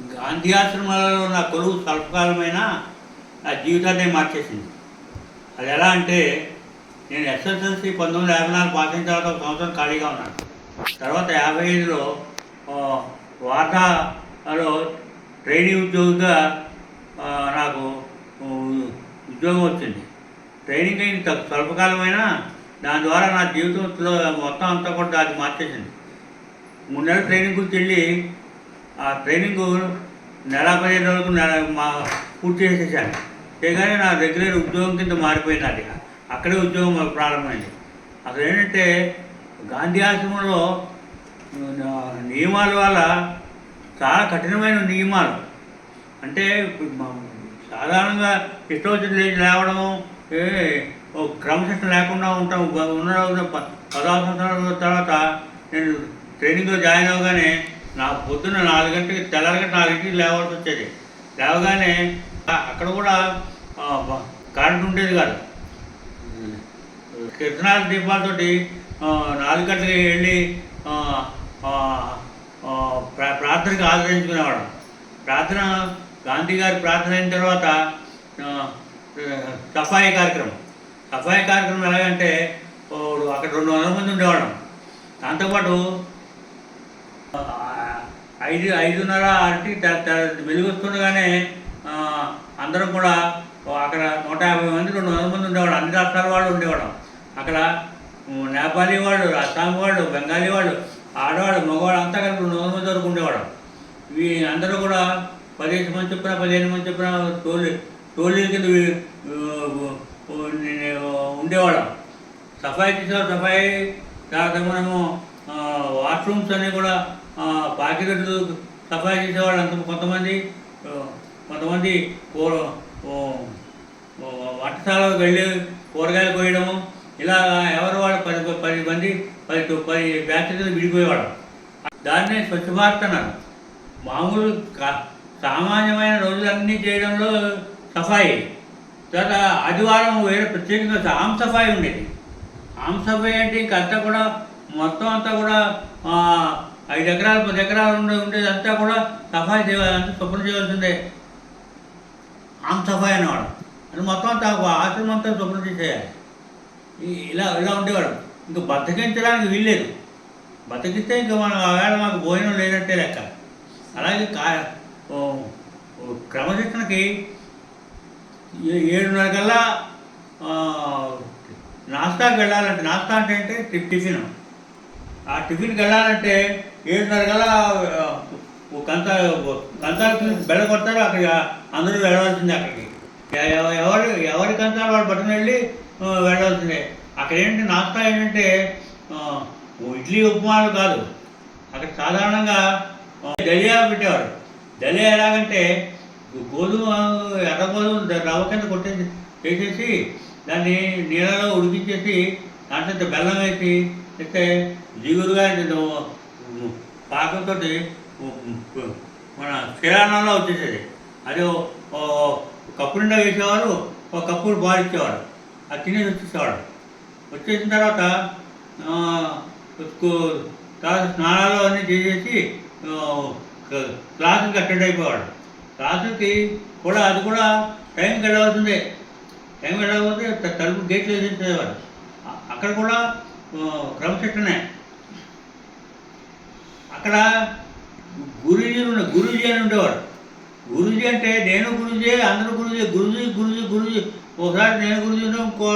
గాంధీ ఆశ్రమాలలో నా కొలువు స్వల్పకాలమైన నా జీవితాన్ని మార్చేసింది. అది ఎలా అంటే నేను ఎస్ఎస్ఎల్సి పంతొమ్మిది యాభై నాలుగు పాస్ అయిన తర్వాత ఒక సంవత్సరం ఖాళీగా ఉన్నాను. తర్వాత యాభై ఐదులో వార్తాలో ట్రైనింగ్ ఉద్యోగిగా నాకు ఉద్యోగం వచ్చింది. ట్రైనింగ్ అయిన స్వల్పకాలమైన దాని ద్వారా నా జీవితంలో మొత్తం అంతా కూడా అది మార్చేసింది. మూడు నెలల ట్రైనింగ్ గురించి వెళ్ళి ఆ ట్రైనింగ్ నెల పదిహేను రోజులకు నెల మా పూర్తి చేసేసాను. చేయగానే నా రెగ్యులర్ ఉద్యోగం కింద మారిపోయింది అది అక్కడే ఉద్యోగం మాకు ప్రారంభమైంది. అక్కడ ఏంటంటే గాంధీ ఆశ్రమంలో నియమాల వల్ల చాలా కఠినమైన నియమాలు. అంటే సాధారణంగా ఇష్టం వచ్చిన లేచి లేవడము క్రమశిక్షణ లేకుండా ఉంటాం ఉన్న రోజున ప- పదహారు సంవత్సరాల తర్వాత నేను ట్రైనింగ్లో జాయిన్ అవ్వగానే నా పొద్దున్న నాలుగు గంటలకి తెల్లారి నాలుగింటికి లేవాల్సి వచ్చేది. లేవగానే అక్కడ కూడా కరెంట్ ఉండేది కాదు. కిరణాల దీపాలతోటి నాలుగు గంటలకి వెళ్ళి ఆ, ప్రా- ప్రార్థనకి ఆదరించుకునేవాడు ప్రార్థన గాంధీ గారి ప్రార్థన అయిన తర్వాత సఫాయి కార్యక్రమం. సఫాయి కార్యక్రమం ఎలాగంటే అక్కడ రెండు వందల మంది ఉండేవాళ్ళం. దాంతోపాటు ఐదు ఐదున్నర ఆరుకి వెలుగు వస్తుండగానే ఆ, అందరం కూడా అక్కడ నూట యాభై మంది రెండు వందల మంది ఉండేవాడు అన్ని రాష్ట్రాల వాళ్ళు ఉండేవాడు అక్కడ నేపాలీ వాళ్ళు అస్సాం వాళ్ళు బెంగాలీ వాళ్ళు ఆడవాళ్ళు మగవాళ్ళు అంతా కలిపి రెండు వందల మంది వరకు ఉండేవాడు ఇవి అందరూ కూడా పదిహేను మంది చెప్పిన పదిహేను మంది చెప్పిన టోలీ టోలీల కింద ఉండేవాళ్ళం. సఫాయి చేసేవారు సఫాయి తర్వాత మనము వాష్రూమ్స్ అన్నీ కూడా ఆ, సఫాయి చేసేవాళ్ళు అంత కొంతమంది కొంతమంది కూర వంటశాలకు వెళ్ళి కూరగాయలు కోయడము ఇలా ఎవరు వాళ్ళు పది పది మంది పది పది బ్యాచెస్ విడిపోయేవాడు దాన్నే స్వచ్ఛ భారత్ అన్నారు. మామూలు సామాన్యమైన రోజులన్నీ చేయడంలో సఫాయి. తర్వాత ఆదివారం వేరే ప్రత్యేకంగా ఆమ్ సఫాయి ఉండేది. ఆమ్ సఫాయి అంటే ఇంక అంతా కూడా మొత్తం అంతా కూడా ఐదు ఎకరాలు పది ఎకరాలు ఉండే ఉండేది అంతా కూడా సఫాయి చేయాలి అంతా శుభ్రం చేయాల్సిందే. ఆమ్ సఫాయి అనేవాడు. అది మొత్తం అంతా ఆశ్రమం అంతా శుభ్రం చేసేయాలి. ఇలా ఇలా ఉండేవాడు. ఇంకా బతికించడానికి వీల్లేదు. బతికిస్తే ఇంకా మనం ఆవేళ మాకు భోజనం లేనట్టే లెక్క. అలాగే కా క్రమశిక్షణకి ఏడున్నర కల్లా నాస్తాకి వెళ్ళాలంటే నాస్తా అంటే అంటే టిఫిన్. ఆ టిఫిన్కి వెళ్ళాలంటే ఏడున్నర గల కంత కంతాలు బెల్ల కొడతారు అక్కడ అందరూ వెళ్ళవలసిందే అక్కడికి. ఎవరు ఎవరి కంతాలు వాడు పట్టుకుని వెళ్ళి ఆ, వెళ్ళవలసిందే అక్కడ ఏంటి నాస్తా ఏంటంటే ఇడ్లీ ఉప్మాలు కాదు. అక్కడ సాధారణంగా దలియా పెట్టేవారు. దలియా ఎలాగంటే గోధుమ ఎర్ర గోధుమ రవ్వ కింద కొట్టేసి వేసేసి దాన్ని నీళ్ళలో ఉడికించేసి దాంట్లో బెల్లం వేసి అయితే జిగురుగా పాకంతో మన కిరాణంలో వచ్చేసేది. అది కప్పు నిండా వేసేవారు ఒక కప్పు బాగా ఇచ్చేవాడు అది తినేసి వచ్చేసేవాడు వచ్చేసిన తర్వాత తర్వాత స్నానాలు అన్నీ చేసేసి క్లాసులకి అటెండ్ అయిపోవాడు క్లాసుకి కూడా అది కూడా టైం గడవలసిందే. టైం గడవలసి తలుపు గేట్లు వేసేసేవాడు అక్కడ కూడా క్రమశిక్షణే. అక్కడ గురుజీ గురుజీ అని ఉండేవాడు. గురుజీ అంటే నేను గురుజీ అందరూ గురుజీ గురుజీ గురుజీ గురుజీ. ఒకసారి నేను గురుజీ ఉండడం ఇంకో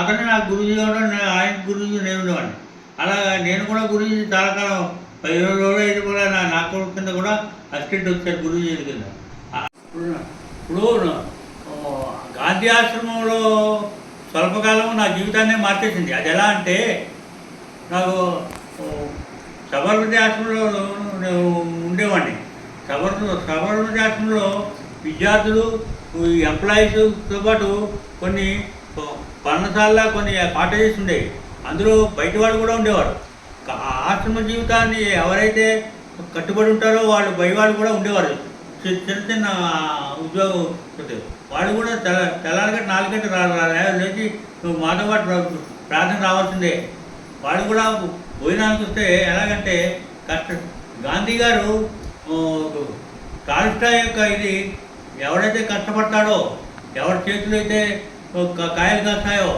అతను నాకు గురుజీగా ఉండడం నేను ఆయన గురుజీ నేను ఉండేవాడిని. అలాగా నేను కూడా గురుజీ చాలా కాలం పది రోజులు అయితే కూడా నా నా కొడుకు కింద కూడా అసిస్టెంట్ వచ్చారు గురూజీ కింద. ఇప్పుడు గాంధీ ఆశ్రమంలో స్వల్పకాలం నా జీవితాన్ని మార్చేసింది. అది ఎలా అంటే నాకు ఓ, సబర్మతి ఆశ్రమంలో ఉండేవాడిని. సబర్ సబర్మతి ఆశ్రమంలో విద్యార్థులు ఈ ఎంప్లాయీస్తో పాటు కొన్ని పర్ణశాల కొన్ని కాటేజెస్ ఉండేవి అందులో బయట వాళ్ళు కూడా ఉండేవారు. ఆ ఆశ్రమ జీవితాన్ని ఎవరైతే కట్టుబడి ఉంటారో వాళ్ళు బయవాళ్ళు కూడా ఉండేవారు. చి- చిన్న చిన్న ఉద్యోగం వాళ్ళు కూడా తెల తెల్లారిగంట నాలుగు గంటలు రా లేచి మాతో పాటు ప్రార్థన రావాల్సిందే. వాళ్ళు కూడా భోజనానికి వస్తే ఎలాగంటే కష్ట గాంధీ గారు ఓ, యొక్క ఇది ఎవడైతే కష్టపడతాడో ఎవరి చేతులు అయితే కాయలు కాస్తాయో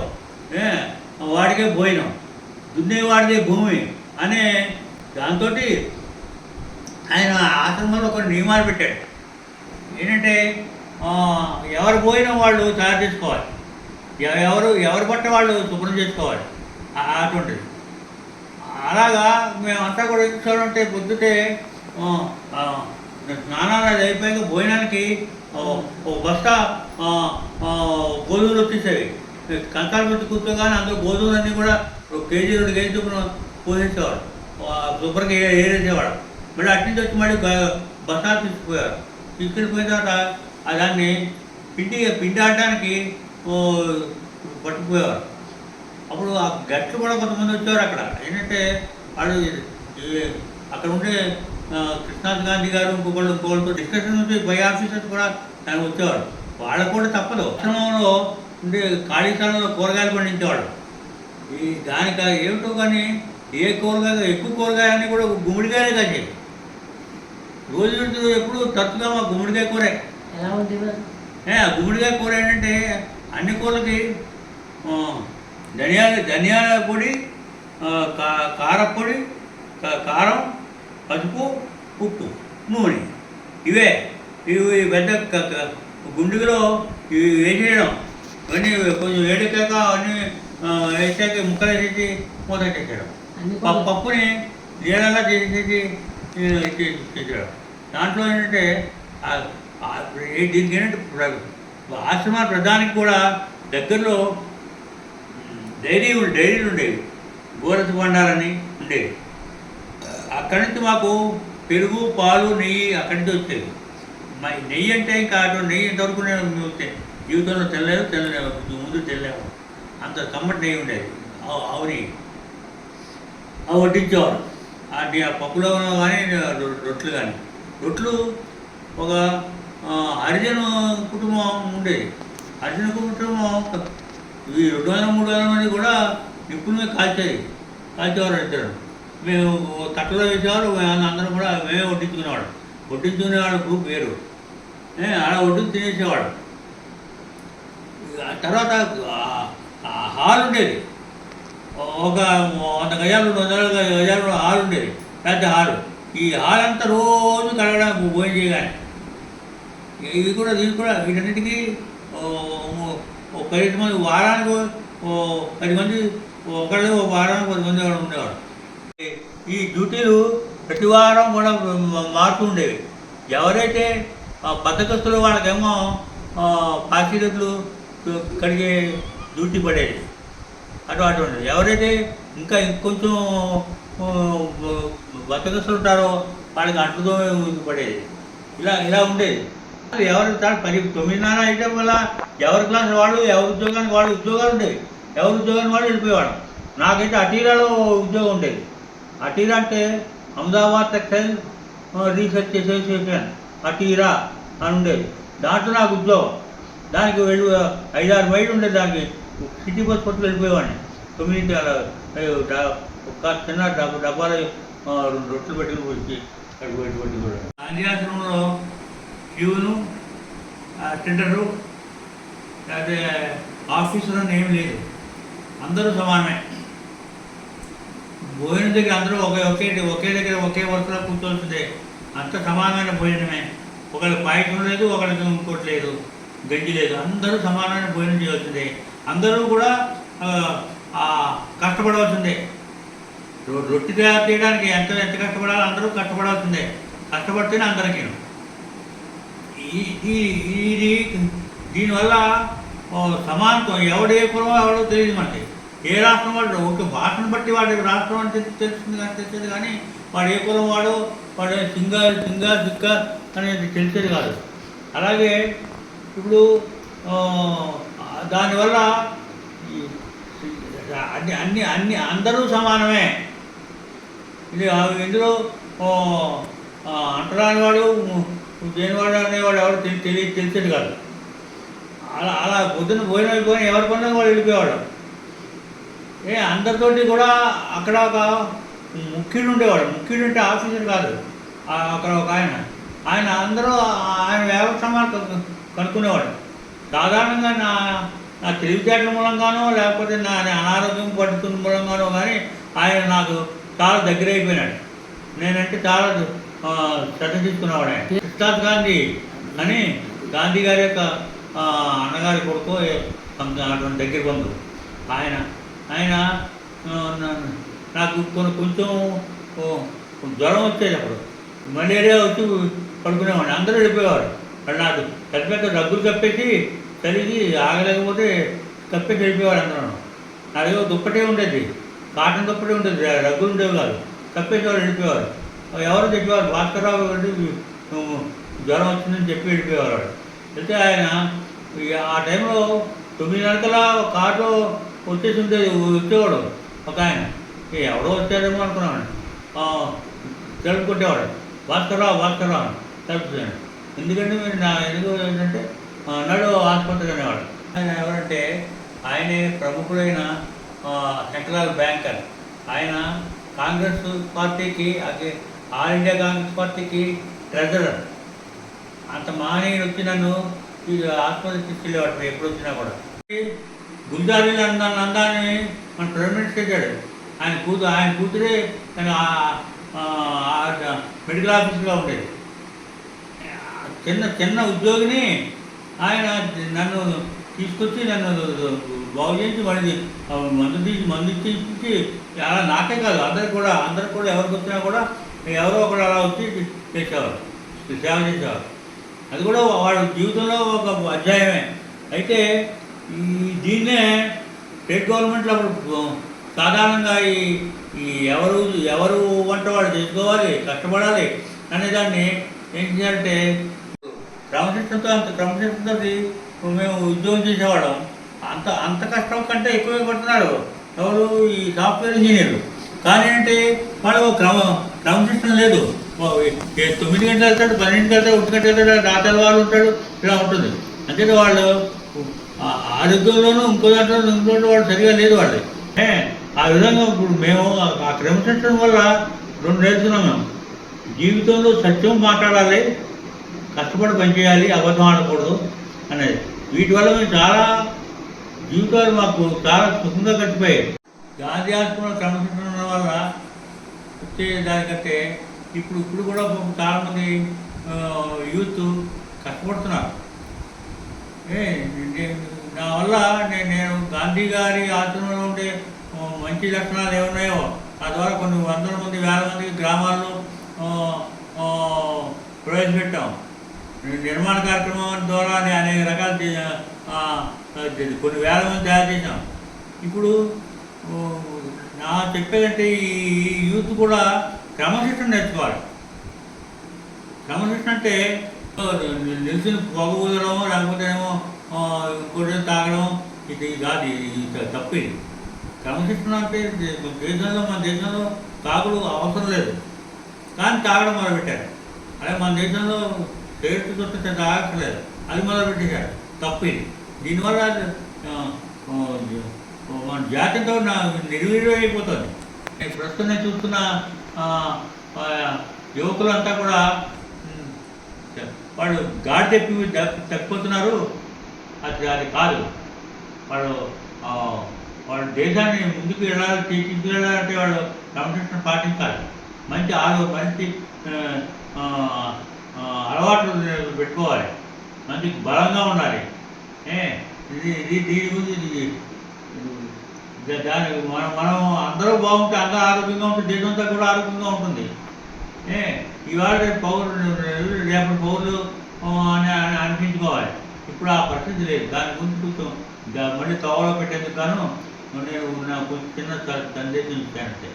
వాడికే భోజనం. దున్నేవాడిదే భూమి అనే దాంతో ఆయన ఆశ్రమంలో కొన్ని నియమాలు పెట్టాడు. ఏంటంటే ఎవరు పోయిన వాళ్ళు తయారు చేసుకోవాలి. ఎవరు ఎవరు బట్ట వాళ్ళు శుభ్రం చేసుకోవాలి. అటువంటిది. అలాగా మేమంతా కూడా ఏం పొద్దుటే స్నానాలు అది అయిపోయాక భోజనానికి ఓ బస్తా గోధుమలు వచ్చేసేవి. కంకాలు పెట్టి కూర్చోగానే అందరూ గోధుమలన్నీ కూడా ఒక కేజీ రెండు కేజీ చొప్పున పోసేసేవాడు శుభ్రంగా ఏరేసేవాడు మళ్ళీ అటు నుంచి వచ్చి మళ్ళీ గ- బస్తా తీసుకుపోయారు తీసుకుని పోయిన తర్వాత దాన్ని పిండి పిండి ఆడడానికి పట్టుకుపోయేవారు. అప్పుడు ఆ గట్లు కూడా కొంతమంది వచ్చేవారు అక్కడ. ఏంటంటే వాళ్ళు అక్కడ ఉండే ఆ, కృష్ణాథ్ గాంధీ గారు ఇంకొకళ్ళు ఇంకొకళ్ళతో డిస్కషన్ నుంచి పై ఆఫీసర్స్ కూడా ఆయన వచ్చేవారు. వాళ్ళకు కూడా తప్పదు. ఆశ్రమంలో ఉండే ఖాళీ స్థలంలో కూరగాయలు పండించేవాడు ఈ దానికి ఏమిటో కానీ ఏ కూరగాయ ఎక్కువ కూరగాయలన్నీ కూడా గుమ్మడికాయలే కాసేవి. రోజు రోజు ఎప్పుడు తరచుగా మా గుమ్మడికాయ కూరే. గుమ్మడికాయ కూర ఏంటంటే అన్ని కూరలకి ధనియాల ధనియాల పొడి కారపొడి కారం పసుపు ఉప్పు నూనె. ఇవే. ఇవి పెద్ద గుండుగులో ఇవి వేసేయడం. ఇవన్నీ కొంచెం వేడికాక అవన్నీ ఆ, వేసాక ముక్కలు వేసేసి మూత చేసేయడం అన్ని పప్పుని నీళ్ళలా చేసేసి చేసేయడం దాంట్లో ఏంటంటే దీనికి ఏంటంటే ఆశ్రమ ప్రధానికి కూడా దగ్గరలో డైరీ డైరీలు ఉండేవి. గోరత బండారని ఉండేవి. అక్కడి నుంచి మాకు పెరుగు పాలు నెయ్యి అక్కడి నుంచి వచ్చేవి. మా నెయ్యి అంటే ఇంకా అటు నెయ్యి ఎంతవరకు నేను మేము జీవితంలో తెల్లలేదు తెల్లలేదు ముందు తెల్లేము అంత కమ్మటి నెయ్యి ఉండేది. ఆవు నెయ్యి. అవి వడ్డించేవారు అంటే ఆ పప్పులో కానీ రొట్లు కానీ రొట్లు ఒక ఆ, హరిజన కుటుంబం ఉండేది. హరిజన కుటుంబం ఈ రెండు వందల మూడు వందల మంది కూడా నిప్పుల మీద కాల్చాయి. కాల్చేవారు ఇద్దరు. మేము తట్టలో వేసేవారు మేము అందరం కూడా మేమే వడ్డించుకునేవాడు వడ్డించుకునేవాడు గ్రూప్ వేరు. అలా వడ్డుకు తినేసేవాడు తర్వాత హాల్ ఉండేది. ఒక వంద గజాలు రెండు వందల గజాలు హాల్ ఉండేది. పెద్ద హాలు. ఈ హాల్ అంతా రోజు కడగడానికి భోజనం చేయగానే. ఇవి కూడా దీనికి కూడా వీటన్నిటికీ పదిహేను పది మంది వారానికి ఓ పది మంది ఒకళ్ళు వారానికి పది మంది అక్కడ ఉండేవాడు. ఈ డ్యూటీలు ప్రతి వారం కూడా మారుతూ ఉండేవి. ఎవరైతే బద్దకస్తులు వాళ్ళకేమో ఆ, పాసిరెట్లు కడిగే డ్యూటీ పడేది. అటు అటువంటి ఎవరైతే ఇంకా ఇంకొంచెం బద్దకస్తులు ఉంటారో వాళ్ళకి అంటుతో పడేది. ఇలా ఇలా ఉండేది. ఎవరు పది తొమ్మిదిన్నర అయితే వల్ల ఎవరి క్లాస్ వాళ్ళు ఎవరి ఉద్యోగానికి వాళ్ళు ఉద్యోగాలు ఉండేవి. ఎవరి ఉద్యోగానికి వాళ్ళు వెళ్ళిపోయేవాడు నాకైతే అటీరాలో ఉద్యోగం ఉండేది. అటీరా అంటే Ahmedabad textile research association ATIRA అని ఉండేది. దాంట్లో నాకు ఉద్యోగం. దానికి వెళ్ళి ఐదారు మైళ్ళు ఉండేది దానికి సిటీ బస్ పట్టుకు వెళ్ళిపోయేవాడిని. తొమ్మిది ఒక చిన్న డబ్బా రెండు రొట్టెలు పెట్టుకుని వచ్చి అటువంటి పెట్టి గాంధీ ఆశ్రమంలో క్యూను టెండరు లేకపోతే ఆఫీసులు అని ఏం లేదు. అందరూ సమానమే. భోజనం దగ్గర అందరూ ఒకే ఒకే ఒకే దగ్గర ఒకే వరుసలో కూర్చోవలసిందే. అంత సమానమైన భోజనమే. ఒకళ్ళకి పాయసం లేదు ఒకళ్ళకి ఇంకోటి లేదు గంజి లేదు. అందరూ సమానమైన భోజనం చేయవలసిందే అందరూ కూడా ఆ, కష్టపడవలసిందే. రొ- రొట్టె తయారు చేయడానికి ఎంత ఎంత కష్టపడాలో అందరూ కష్టపడాల్సిందే కష్టపడితేనే అందరికీ ఈ ఈ- ఇది దీనివల్ల సమానత్వం ఎవడు ఏ కులం ఎవడో తెలియదు మనకి. ఏ రాష్ట్రం వాడు ఒక భాషను బట్టి వాడి రాష్ట్రం అని తెలి- తెలుస్తుంది కానీ తెలిసేది కానీ వాడు ఏ కులం వాడు వాడు సింగ సింగ సిక్క అనేది తెలిసేది కాదు. అలాగే ఇప్పుడు దానివల్ల అన్ని అన్ని అన్ని అందరూ సమానమే. ఇది ఇందులో అంటరాని వాడు దేనివాడు అనేవాడు ఎవరు తెలియ తెలిసేది కాదు. అలా అలా పొద్దున్న భోజనం పోయిన ఎవరి పనులు కూడా వెళ్ళిపోయేవాడు. ఏ అందరితోటి కూడా అక్కడ ఒక ముఖ్యుడు ఉండేవాడు. ముఖ్యుడు అంటే ఆఫీసర్ కాదు. అక్కడ ఒక ఆయన. ఆయన అందరూ ఆయన వ్యవస్థమాలు కనుక్కునేవాడు. సాధారణంగా నా నా తెలివితేటల మూలంగానో లేకపోతే నా అనారోగ్యం పడుతున్న మూలంగానో కానీ ఆయన నాకు చాలా దగ్గర అయిపోయినాడు నేనంటే చాలా శ్రద్ధ తీసుకునేవాడు ఆయన. సిద్ధార్థ్ గాంధీ. అని గాంధీ గారి యొక్క అన్నగారి కొడుకు అటువంటి దగ్గర బంధువు. ఆయన ఆయన నాకు కొన్ని కొంచెం జ్వరం వచ్చేది అప్పుడు మలేరియా వచ్చి పడుకునేవాడిని. అందరూ వెళ్ళిపోయేవారు. వాళ్ళు నాకు పెద్ద పెద్ద డబ్బులు కప్పేసి చలిగి ఆగలేకపోతే కప్పేసి వెళ్ళిపోయేవాడు అందరూ నాదేదో దుప్పటే ఉండేది. కాటన్ దుప్పటే ఉండేది. రగ్గులు ఉండేవి కాదు. కప్పేసి వాళ్ళు వెళ్ళిపోయేవారు. ఎవరు చెప్పేవారు? భాస్కర్రావు నువ్వు జ్వరం వచ్చిందని చెప్పి వెళ్ళిపోయేవాడు అయితే ఆయన ఆ టైంలో తొమ్మిది గంటల కారులో వచ్చేసి ఉండేది వచ్చేవాడు ఒక ఆయన. ఎవడో వచ్చారేమో అనుకున్నాను తలుపు కొట్టేవాడు భాస్కర్రావు భాస్కర్రావు అని తలుపుతాను ఎందుకంటే మీరు నా ఎందుకు ఏంటంటే ఆ, నడు ఆసుపత్రి అనేవాడు. ఆయన ఎవరంటే ఆయనే ప్రముఖుడైన సెంట్రల్ బ్యాంకర్. ఆయన కాంగ్రెస్ పార్టీకి ఆల్ ఇండియా కాంగ్రెస్ పార్టీకి ట్రెజరర్ అంత మానే వచ్చి నన్ను ఆత్మహత్య ఆసుపత్రి తీసుకెళ్ళేవాడు ఎప్పుడు వచ్చినా కూడా. గుల్జారీ నందా నందాన్ని మన ప్రైమ్ మినిస్టర్ చేశాడు. ఆయన కూతురు ఆయన కూతురే తన ఆ- మెడికల్ ఆఫీసర్గా ఉండేది. చిన్న చిన్న ఉద్యోగిని ఆయన నన్ను తీసుకొచ్చి నన్ను బాగు చేసి మళ్ళీ మందు తీసి మందు తీసి అలా నాకే కాదు అందరికి కూడా అందరికి కూడా ఎవరికి వచ్చినా కూడా ఎవరో ఒకరు అలా వచ్చి చేసేవారు. సేవ చేసేవారు. అది కూడా వాళ్ళ జీవితంలో ఒక అధ్యాయమే. అయితే ఈ దీన్నే స్టేట్ గవర్నమెంట్లో అప్పుడు సాధారణంగా ఈ ఈ ఎవరు ఎవరు వంట వాడు చేసుకోవాలి కష్టపడాలి అనేదాన్ని ఏం చేయాలంటే క్రమశిక్షణతో అంత క్రమశిక్షణతో మేము ఉద్యోగం చేసేవాళ్ళం. అంత అంత కష్టం కంటే ఎక్కువే పడుతున్నారు. ఎవరు ఈ సాఫ్ట్వేర్ ఇంజనీర్లు. కానీ ఏంటి వాళ్ళు క్రమ క్రమశిక్షణ లేదు. తొమ్మిది గంటలు వెళ్తాడు పన్నెండు వెళ్తాడు ఒంటి గంటలు వెళ్తాడు రాత్రి వాళ్ళు ఉంటాడు ఇలా ఉంటుంది. అంతే వాళ్ళు ఆరోగ్యంలోనూ ఇంకో దాంట్లో ఇంకోటి వాళ్ళు సరిగా లేదు వాళ్ళు ఆ విధంగా ఇప్పుడు మేము ఆ- ఆ క్రమశిక్షణ వల్ల రెండు నేర్చుకున్నాం మేము. జీవితంలో సత్యం మాట్లాడాలి కష్టపడి పనిచేయాలి అబద్ధం ఆడకూడదు అనేది. వీటి వల్ల మేము చాలా జీవితాలు మాకు చాలా సుఖంగా గడిచిపోయాయి. గాంధీ ఆశ్రమంలో క్రమశిక్షణ వల్ల వచ్చే దానికంటే ఇప్పుడు ఇప్పుడు కూడా చాలా చాలామంది యూత్ కష్టపడుతున్నారు. ఏ నా వల్ల నేను నేను గాంధీ గారి ఆచరణలో ఉండే మంచి లక్షణాలు ఏమున్నాయో ఆ ద్వారా కొన్ని వందల మంది వేల మంది గ్రామాల్లో ప్రవేశపెట్టాం. నిర్మాణ కార్యక్రమం ద్వారా అనేక రకాల కొన్ని వేల మంది తయారు చేసాం ఇప్పుడు నా చెప్పేదంటే ఈ యూత్ కూడా క్రమశిక్షణ నేర్చుకోవాలి. క్రమశిక్షణ అంటే నిలిచిన పొగ ఊదడం లేకపోతే ఏమో ఆ, ఇంకోటి తాగడం ఇది కాదు ఇది తప్పు. ఇది క్రమశిక్షణ అంటే దేశంలో మన దేశంలో తాగుడు అవసరం లేదు. కానీ తాగడం మొదలుపెట్టారు. అదే మన దేశంలో టేస్ట్ చూస్తే తాగట్లేదు. అది మొదలుపెట్టేశారు. తప్పు. ఇది దీనివల్ల మన జాతితో నిర్వీర్యమైపోతుంది. నేను ప్రస్తుతం నేను చూస్తున్న యువకులంతా కూడా వాళ్ళు వాడు గాడి తెప్పి తప్పిపోతున్నారు. అది అది కాదు. వాళ్ళు వాళ్ళ దేశాన్ని ముందుకు వెళ్ళాలి తీసుకెళ్ళాలంటే వాళ్ళు క్రమశిక్షణ పాటించాలి. మంచి ఆరో మంచి అలవాట్లు పెట్టుకోవాలి. మంచి బలంగా ఉండాలి. ఏ ఇది దీని గురించి దాని మనం మనం అందరూ బాగుంటే అందరూ ఆరోగ్యంగా ఉంటే దేశం అంతా కూడా ఆరోగ్యంగా ఉంటుంది. ఏ ఇవాళ రేపు పౌరులు రేపటి పౌరులు అని అనిపించుకోవాలి. ఇప్పుడు ఆ పరిస్థితి లేదు. దాని గురించి కొంచెం మళ్ళీ తోవలో పెట్టేందుకు గాను నేను కొంచెం చిన్న సందేశం ఇచ్చానంటే